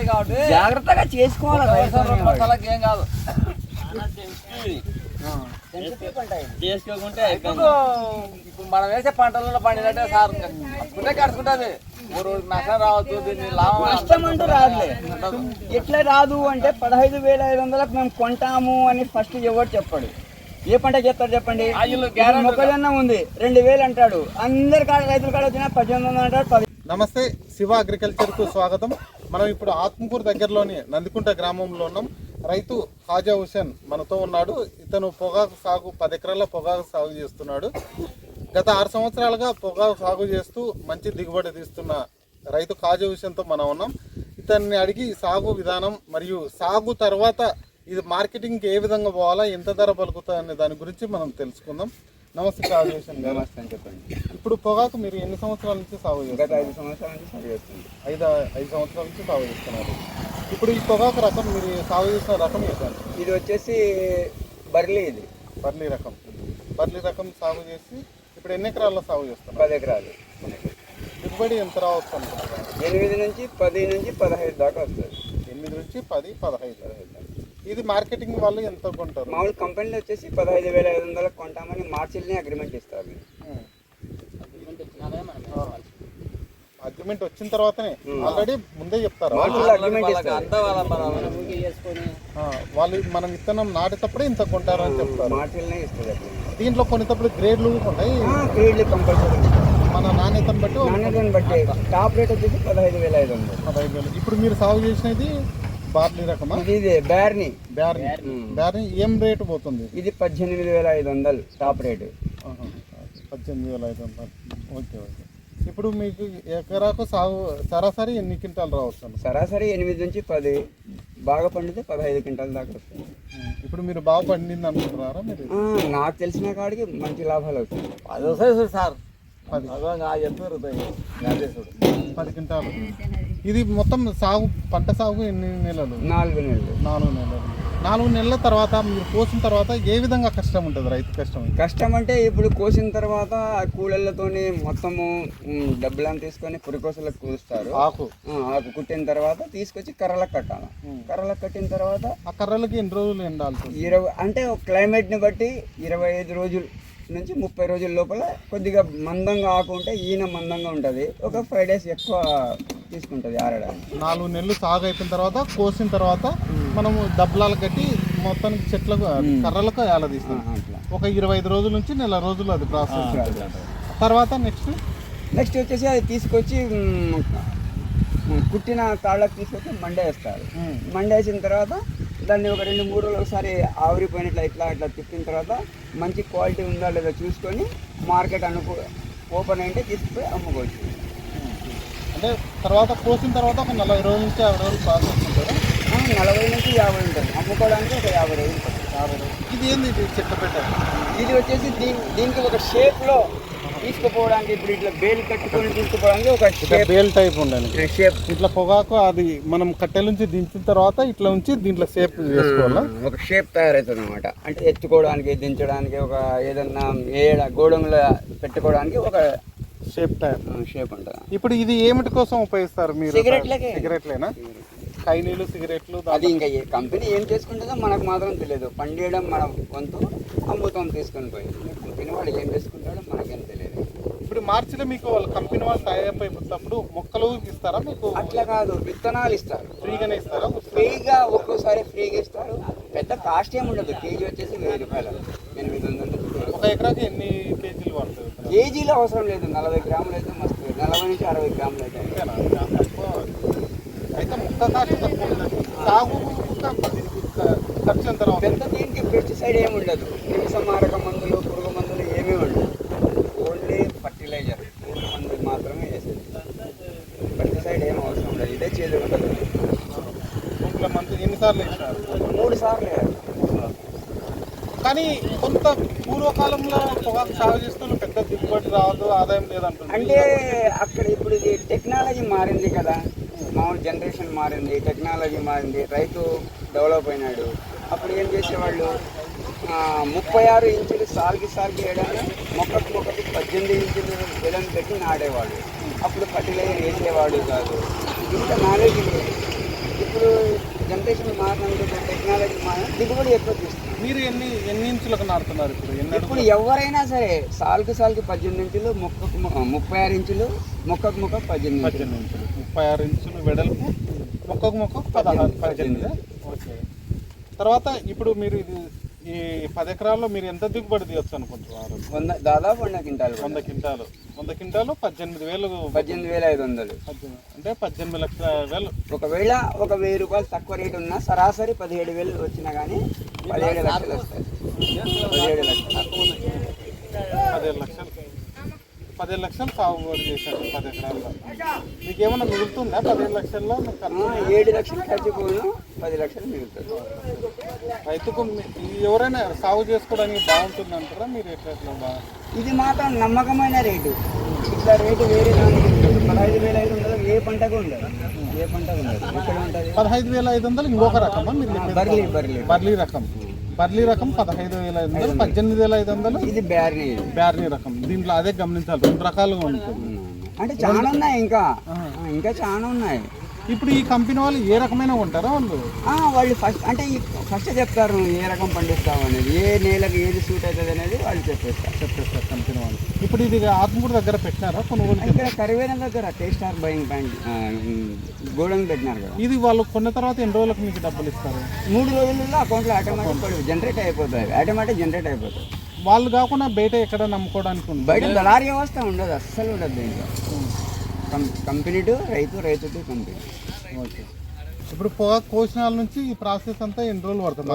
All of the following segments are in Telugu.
ఉంటాయి కాబట్టి జాగ్రత్తగా చేసుకోవాలి ఏం కాదు. చేసుకోకుంటే ఇప్పుడు ఇప్పుడు మనం వేసే పంటలలో పండినట్టే సార్ అట్టుకుంటే కడుచుకుంటుంది. అంటూ రాదులే. ఎట్లా రాదు అంటే పదహైదు వేల ఐదు వందలకు మేము కొంటాము అని ఫస్ట్ ఎవరు చెప్పాడు. ఏ పంట చెప్తారు చెప్పండి? మొక్కజొన్న ఉంది? రెండు వేలు అంటాడు. అందరి కాడ రైతుల కాడ వచ్చినా పద్దెనిమిది వందలు అంటాడు పది నమస్తే శివ అగ్రికల్చర్కు స్వాగతం. మనం ఇప్పుడు ఆత్మకూరు దగ్గరలోని నందికుంట గ్రామంలో ఉన్నాం. రైతు హాజా హుసేన్ మనతో ఉన్నాడు. ఇతను పొగాకు సాగు పది ఎకరాల పొగాకు సాగు చేస్తున్నాడు. గత ఆరు సంవత్సరాలుగా పొగాకు సాగు చేస్తూ మంచి దిగుబడి తీస్తున్న రైతు ఖాజా హుసేన్తో మనం ఉన్నాం. ఇతన్ని అడిగి సాగు విధానం మరియు సాగు తర్వాత ఇది మార్కెటింగ్కి ఏ విధంగా పోవాలా ఎంత ధర పలుకుతా అనే దాని గురించి మనం తెలుసుకుందాం. నమస్తే గారు నమస్తే అని చెప్పండి ఇప్పుడు పొగాకు మీరు ఎన్ని సంవత్సరాల నుంచి సాగు గత చేస్తారు ఐదు సంవత్సరాల నుంచి సరి చేస్తుంది ఐదు ఐదు సంవత్సరాల నుంచి సాగు చేస్తున్నారు. ఇప్పుడు ఈ పొగాకు రకం మీరు సాగు చేసిన రకం ఏంటంటే ఇది వచ్చేసి బర్లీ ఇది. బర్లీ రకం. బర్లీ రకం సాగు చేసి ఇప్పుడు ఎన్ని ఎకరాల్లో సాగు చేస్తున్నారు? పది ఎకరాలు. దిగుబడి ఎంత రావచ్చు అనుకుంటున్నారు ఎనిమిది నుంచి పది నుంచి పదహైదు దాకా వస్తుంది. ఎనిమిది నుంచి పది పదహైదు. ఇది మార్కెటింగ్ వాళ్ళు ఎంత కొంటారు. మామూలు కంపెనీలు వచ్చేసి పదహైదు వేల ఐదు వందలకు కొంటామని మార్చిల్ని అగ్రిమెంట్ ఇస్తారు అగ్రిమెంట్ వచ్చిన తర్వాతనే. ఆల్రెడీ ముందే చెప్తారు. వాళ్ళ మన ఆ, వాళ్ళు మనం విత్తనం నాటేటప్పుడే ఇంత కొంటారు అని చెప్తారు. దీంట్లో కొనేటప్పుడు గ్రేడ్లు ఉంటాయి. గ్రేడ్లు కంపల్సరీ మన నాణ్యతను బట్టి నాణ్యతను బట్టి టాప్ రేట్ వచ్చేసి పదహైదు వేల ఐదు వందలు. పదహైదు వేలు. ఇప్పుడు మీరు సాగు చేసినది బార్లీ రకమా? ఇది ఇది బ్యార్ని బ్యార్నీ బ్యార్నీ ఏం రేటు పోతుంది? ఇది పద్దెనిమిది వేల ఐదు వందలు టాప్ రేటు. పద్దెనిమిది వేల ఐదు వందలు. Okay okay. ఇప్పుడు మీకు ఎకరాకు సాగు సరాసరి ఎన్ని క్వింటాలు రావచ్చు? సరాసరి ఎనిమిది నుంచి పది. బాగా పండితే పదహైదు క్వింటాల దాకా వస్తుంది. ఇప్పుడు మీరు బాగా పండింది అనుకుంటున్నారా మీరు? నాకు తెలిసిన కాడికి మంచి లాభాలు అవుతాయి అది వస్తాయి సార్. పది. పది క్వింటాలు. ఇది మొత్తం సాగు పంట సాగు ఎన్ని నెలలు? నాలుగు నెలలు. నాలుగు నెలలు. నాలుగు నెలల తర్వాత మీరు కోసిన తర్వాత ఏ విధంగా కష్టం ఉంటుంది రైతు కష్టం? కష్టం అంటే ఇప్పుడు కోసిన తర్వాత కూలళ్ళతోని మొత్తము డబ్బులను తీసుకొని పురికోసలకు కూస్తారు ఆకు. ఆకు కుట్టిన తర్వాత తీసుకొచ్చి కర్రలకు కట్టాలి. కర్రలకు కట్టిన తర్వాత ఆ కర్రలకి ఎన్ని రోజులు వస్తుంది? ఇరవై అంటే క్లైమేట్ని బట్టి ఇరవై ఐదు రోజులు నుంచి ముప్పై రోజుల లోపల కొద్దిగా మందంగా ఆకు ఉంటే ఈయన మందంగా ఉంటుంది. ఒక ఫైవ్ డేస్ ఎక్కువ తీసుకుంటుంది ఆరడానికి. నాలుగు నెలలు సాగు అయిపోయిన తర్వాత కోసిన తర్వాత మనము దబ్బలాలు కట్టి మొత్తానికి చెట్లకు కర్రలకు ఏలదీస్తాం ఒక ఇరవై ఐదు రోజుల నుంచి నెల రోజులు అది ప్రాసెస్ తర్వాత నెక్స్ట్ నెక్స్ట్ వచ్చేసి అది తీసుకొచ్చి కుట్టిన తాళ్ళకు తీసుకొచ్చి మండే వేస్తారు. మండే వేసిన తర్వాత దాన్ని ఒక రెండు మూడు రోజులు ఒకసారి ఆవిరిపోయినట్లు ఇట్లా ఇట్లా తిప్పిన తర్వాత మంచి క్వాలిటీ ఉందా లేదా చూసుకొని మార్కెట్ అనుకూ ఓపెన్ అయితే తీసుకుపోయి అమ్ముకోవచ్చు. అంటే తర్వాత కోసిన తర్వాత ఒక నలభై రోజుల నుంచి యాభై రోజులు ప్రాసెస్ ఉంటుంది? ఆ, నలభై నుంచి యాభై ఉంటుంది. అమ్ముకోవడానికి ఒక యాభై రోజులు పడుతుంది. యాభై రోజులు. ఇది ఏంది ఇది చెట్ల పెట్ట ఇది వచ్చేసి దీని దీనికి ఒక షేప్లో తీసుకుపోవడానికి ఇప్పుడు ఇట్లా బేలు కట్టుకొని తీసుకుపోవడానికి ఒక షేప్. బేల్ టైప్ ఉండాలి. షేప్. ఇట్లా పొగాకు అది మనం కట్టెల నుంచి దించిన తర్వాత ఇట్లా ఉంచి దీంట్లో షేప్ చేసుకోవాలా? ఒక షేప్ తయారవుతుంది అనమాట అంటే ఎత్తుకోవడానికి దించడానికి ఒక ఏదన్నా ఏడ గోడంలో పెట్టుకోవడానికి ఒక షేప్ టైప్ షేప్ ఉంటుంది ఇప్పుడు ఇది ఏమిటి కోసం ఉపయోగిస్తారు మీరు? సిగరెట్లకే. సిగరెట్లేనా కైనీలు సిగరెట్లు అది ఇంకా ఏ కంపెనీ ఏం చేసుకుంటుందో మనకు మాత్రం తెలియదు. పండియడం మన వంతు అమ్ముతాం తీసుకొని పోయి కంపెనీ వాడు ఏం చేసుకుంటాడో మనకేం తెలియదు. ఇప్పుడు మార్చిలో మీకు వాళ్ళ కంపెనీ వాళ్ళు టైప్ అయిపోతున్నప్పుడు మొక్కలు ఇస్తారా మీకు? అట్లా కాదు విత్తనాలు ఇస్తారు. ఫ్రీగానే ఇస్తారా? ఫ్రీగా ఒక్కోసారి ఫ్రీగా ఇస్తారు. పెద్ద కాస్ట్ ఏమి ఉండదు కేజీ వచ్చేసి వెయ్యి రూపాయలు. ఎనిమిది వందల. ఒక ఎకరాకి ఎన్ని కేజీలో అవసరం లేదు. నలభై గ్రాములు అయితే మస్తు. నలభై నుంచి అరవై గ్రాములు అయితే. ముక్క కాస్ట్ తక్కువ సాగు ఖర్చు ఎంత పెద్ద దీనికి పెస్టిసైడ్ ఏమి ఉండదు. క్రిమిసంహారక మందులు పురుగు మందులు ఏమీ ఉండదు ఓన్లీ ఫర్టిలైజర్ పురుగు మందులు మాత్రమే వేసేది పెస్టిసైడ్ ఏం అవసరం ఉండదు ఇదే చేదు ఉంటుంది. ఎన్నిసార్లు మూడు సార్లు. కానీ కొంత పూర్వకాలంలో పొగాకు సాగు చేస్తున్న దిగుబడి రాదు ఆదాయం లేదంటుంది. అంటే అక్కడ ఇప్పుడు ఇది టెక్నాలజీ మారింది కదా. మామూలు జనరేషన్ మారింది టెక్నాలజీ మారింది రైతు డెవలప్ అయినాడు. అప్పుడు ఏం చేసేవాళ్ళు? ముప్పై ఆరు ఇంచులు సాల్కి సాల్కి వేయడానికి మొక్కకు మొక్కకి పద్దెనిమిది ఇంచులు వెలం పెట్టి నాడేవాడు అప్పుడు ఫర్టిలైజర్ వేసేవాడు కాదు. ఇంత నాలెడ్జ్ ఇప్పుడు జనరేషన్ మారినందుకు టెక్నాలజీ మారిన దిగుబడి ఎక్కువ తీస్తుంది. మీరు ఎన్ని ఎన్ని ఇంచులకు నాటుతున్నారు ఇప్పుడు? ఎన్ని ఇప్పుడు ఎవరైనా సరే సాల్కి సాల్కి పద్దెనిమిది ఇంచులు మొక్కకు ముప్పై ఆరు ఇంచులు మొక్కకు మొక్క పద్దెనిమిది. పద్దెనిమిది ఇంచులు. ముప్పై ఆరు ఇంచులు వెడల్పు మొక్కకు మొక్కకు పదహారు పద్దెనిమిది. ఓకే. తర్వాత ఇప్పుడు మీరు ఇది ఈ పది ఎకరాల్లో మీరు ఎంత దిగుబడి తీయొచ్చు అనుకుంటున్నారు? వంద దాదాపు వంద క్వింటాలు వంద క్వింటాలు. వంద క్వింటాలు పద్దెనిమిది వేలు పద్దెనిమిది వేల ఐదు వందలు. పద్దెనిమిది అంటే పద్దెనిమిది లక్షల వేలు. ఒకవేళ ఒక వెయ్యి రూపాయలు తక్కువ రేటు ఉన్నా సరాసరి పదిహేడు వేలు వచ్చినా కానీ పదిహేడు లక్షలు వస్తాయి. పదిహేడు లక్షలు. పదిహేడు లక్షలు. పదిహేడు లక్షలు సాగుబడి చేశారు పది ఎకరాల్లో. మీకు ఏమైనా మిగులుతుందా? పదిహేడు లక్షల్లో ఏడు లక్షలు ఖర్చు పోను పది లక్షలు మిగులుతుంది. రైతుకు ఎవరైనా సాగు చేసుకోవడానికి బాగుంటుంది అంటారా మీరు ఎట్లా బాగా ఇది మాత్రం నమ్మకమైన రేటు. ఇట్లా రేటు వేరే. పదహైదు వేల ఐదు వందలు ఏ పంటకు ఉండదు. ఏ పంటకు ఉండదు. పదహైదు వేల ఐదు వందలు ఇంకొక రకమా? మీరు? Burley burley. బర్లీ రకం. బర్లీ రకం పదహైదు వేల ఐదు వందలు పద్దెనిమిది వేల ఐదు వందలు. ఇది బ్యార్నీ. ఇది బ్యార్నీ రకం. దీంట్లో అదే గమనించాలి రెండు రకాలుగా ఉంటుంది. అంటే చాలా ఉన్నాయి ఇంకా. ఇంకా చాలా ఉన్నాయి. ఇప్పుడు ఈ కంపెనీ వాళ్ళు ఏ రకమైన ఉంటారా వాళ్ళు? వాళ్ళు ఫస్ట్ అంటే ఫస్ట్ చెప్తారు ఏ రకం పండిస్తాం అనేది ఏ నేలకు ఏది సూట్ అవుతుంది అనేది వాళ్ళు చెప్పేస్తారు. చెప్పేస్తారు కంపెనీ వాళ్ళు. ఇప్పుడు ఇది ఆత్మకూరు దగ్గర పెట్టినారా కొనుగోలు ఇక్కడ కరివేన దగ్గర taste or buying bank godown పెట్టినారు కదా. ఇది వాళ్ళు కొన్న తర్వాత ఎన్ని రోజులకు మీకు డబ్బులు ఇస్తారు? మూడు రోజుల్లో అకౌంట్లో ఆటోమేటిక్ జనరేట్ అయిపోతుంది ఆటోమేటిక్ జనరేట్ అయిపోతుంది వాళ్ళు కాకుండా బయట ఎక్కడ నమ్ముకోవడానికి బయట దళారీ వ్యవస్థ ఉండదు అస్సలు ఉండదు దీంట్లో. కం- కంపెనీ టు రైతు రైతు టు కంపెనీ. ఓకే. ఇప్పుడు పొగాకు కోసినాల నుంచి ఈ ప్రాసెస్ అంతా ఎన్ని రోజులు పడుతుంది?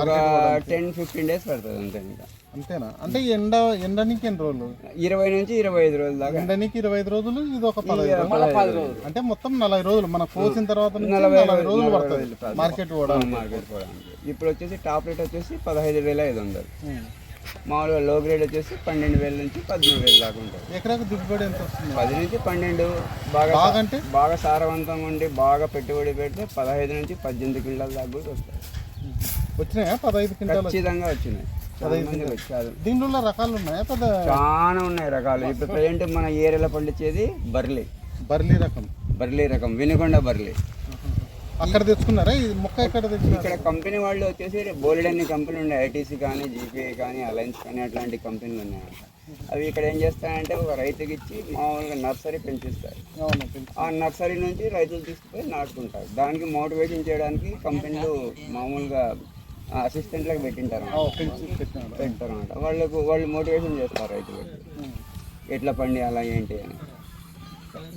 టెన్ ఫిఫ్టీన్ డేస్ పడుతుంది అంతే ఇంకా. అంతేనా? అంటే ఎండ ఎండనికి ఎన్ని రోజులు? ఇరవై నుంచి ఇరవై ఐదు రోజుల దాకా. ఎండనికి ఇరవై ఐదు రోజులు ఇది ఒక పదహైదు రోజులు. అంటే మొత్తం నలభై రోజులు. మన కోసిన తర్వాత నలభై రోజులు, పడుతుంది మార్కెట్ పోవడానికి. మార్కెట్ పోవడానికి. ఇప్పుడు వచ్చేసి టాప్ రేట్ వచ్చేసి పదహైదు వేల ఐదు వందలు. మామూలుగా లో గ్రేడ్ వచ్చేసి పన్నెండు వేల నుంచి పదమూడు వేల దాకా ఉంటుంది ఎకరాకు దిగుబడి ఎంత వస్తుంది? పది నుంచి పన్నెండు. బాగా బాగా అంటే బాగా సారవంతంగా ఉండి బాగా పెట్టుబడి పెడితే పదహైదు నుంచి పద్దెనిమిది క్వింటాల దాకా కూడా వస్తాయి. వచ్చినాయా? పదహైదు క్వింటాలు ఖచ్చితంగా వచ్చినాయి. దీంట్లో రకాలు ఉన్నాయా? పెద్ద చాలా ఉన్నాయి రకాలు. ఇప్పుడు ప్రజెంట్ మన ఏరియాలో పండించేది బర్లీ. బర్లీ రకం. బర్లీ రకం. వినుకొండ బర్లీ. అక్కడ తెచ్చుకున్నారా? ఈ మొక్క ఎక్కడ ఇక్కడ కంపెనీ వాళ్ళు వచ్చేసి బోల్డ్ అన్ని కంపెనీలు ఉన్నాయి. ఐటీసీ కానీ జీపీఐ కానీ అలయన్స్ కానీ అట్లాంటి కంపెనీలు ఉన్నాయంట అవి ఇక్కడ ఏం చేస్తాయంటే ఒక రైతుకి ఇచ్చి మామూలుగా నర్సరీ పెంచిస్తారు. ఆ నర్సరీ నుంచి రైతులు తీసుకుపోయి నాటుకుంటారు. దానికి మోటివేషన్ చేయడానికి కంపెనీలు మామూలుగా అసిస్టెంట్లకు పెట్టింటారు పెడతారు అనమాట వాళ్ళకు వాళ్ళు మోటివేషన్ చేస్తారు రైతులకు. ఎట్లా పండియాలా ఏంటి అని.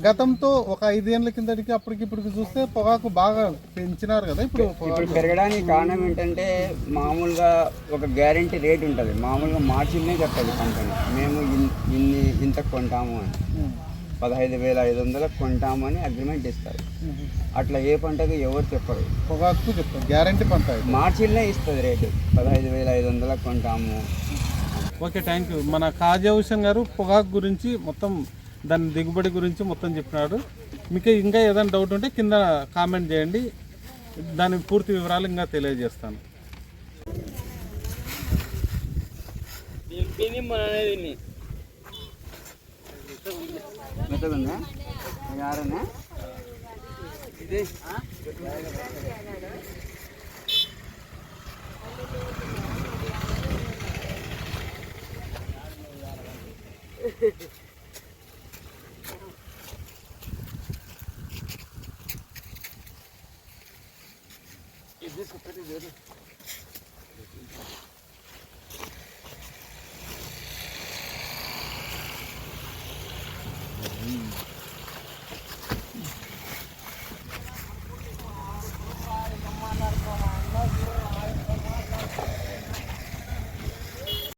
గతంతో ఒక ఐదేళ్ళ కిందటికి అప్పటికి ఇప్పటికి చూస్తే పొగాకు బాగా పెంచినారు కదా ఇప్పుడు ఇప్పుడు పెరగడానికి కారణం ఏంటంటే మామూలుగా ఒక గ్యారంటీ రేట్ ఉంటుంది. మామూలుగా మార్చిల్నే చెప్తుంది కంపెనీ. మేము ఇన్- ఇన్ని ఇంత కొంటాము అని. పదహైదు వేల ఐదు వందలకు కొంటాము అని అగ్రిమెంట్ ఇస్తారు. అట్లా ఏ పంటకు ఎవరు చెప్పరు. పొగాకు చెప్తాను గ్యారంటీ పంట. మార్చిల్నే ఇస్తుంది రేటు. పదహైదు వేల ఐదు వందలకు కొంటాము. ఓకే థ్యాంక్ యూ మన కాజాభూషణ్ గారు పొగాకు గురించి మొత్తం దాని దిగుబడి గురించి మొత్తం చెప్పినాడు. మీకు ఇంకా ఏదైనా డౌట్ ఉంటే కింద కామెంట్ చేయండి. దాని పూర్తి వివరాలు ఇంకా తెలియజేస్తాను.